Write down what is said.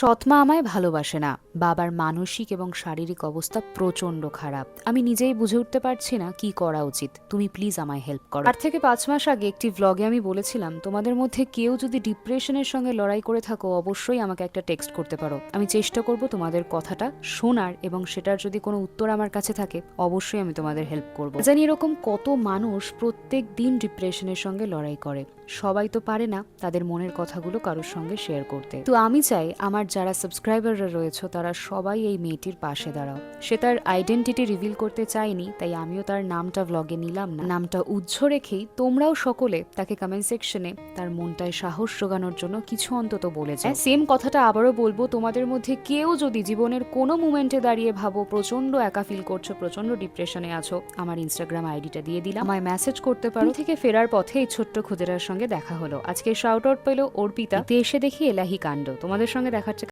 সৎমা আমায় ভালোবাসে না। বাবার মানসিক এবং শারীরিক অবস্থা প্রচণ্ড খারাপ। আমি নিজেই বুঝে উঠতে পারছি না কি করা উচিত। তুমি প্লিজ আমায় হেল্প করো। আর থেকে পাঁচ মাস আগে একটি ভ্লগে আমি বলেছিলাম, তোমাদের মধ্যে কেউ যদি ডিপ্রেশনের সঙ্গে লড়াই করে থাকো, অবশ্যই আমাকে একটা টেক্সট করতে পারো। আমি চেষ্টা করব তোমাদের কথাটা শোনার এবং সেটার যদি কোনো উত্তর আমার কাছে থাকে, অবশ্যই আমি তোমাদের হেল্প করব। জানি এরকম কত মানুষ প্রত্যেক দিন ডিপ্রেশনের সঙ্গে লড়াই করে। সবাই তো পারে না তাদের মনের কথাগুলো কারোর সঙ্গে শেয়ার করতে। তো আমি চাই আমার যারা সাবস্ক্রাইবাররা রয়েছে, তারা সবাই এই মেয়েটির পাশে দাঁড়াও। সে তার আইডেন্টিটি রিভিল করতে চায়নি, তাই আমিও তার নামটা ব্লগে নিলাম না। নামটা উজ্জ্ব রেখেই তোমরাও সকলে তাকে কমেন্ট সেকশনে তার মনটায় সাহস জোগানোর জন্য কিছু অন্তত বলে যায় সেম কথাটা আবারও বলব, তোমাদের মধ্যে কেউ যদি জীবনের কোনো মুমেন্টে দাঁড়িয়ে ভাবো প্রচণ্ড একা ফিল করছ প্রচণ্ড ডিপ্রেশনে আছো, আমার ইনস্টাগ্রাম আইডিটা দিয়ে দিলাম। আমায় মেসেজ করতে পারো। থেকে ফেরার পথে এই ছোট্ট ক্ষুদিরার সঙ্গে দেখা হলো। আজকে শাউট আউট পেল অর্পিতা। এতে এসে দেখি এলাহি কাণ্ড। তোমাদের সঙ্গে দেখাচ্ছে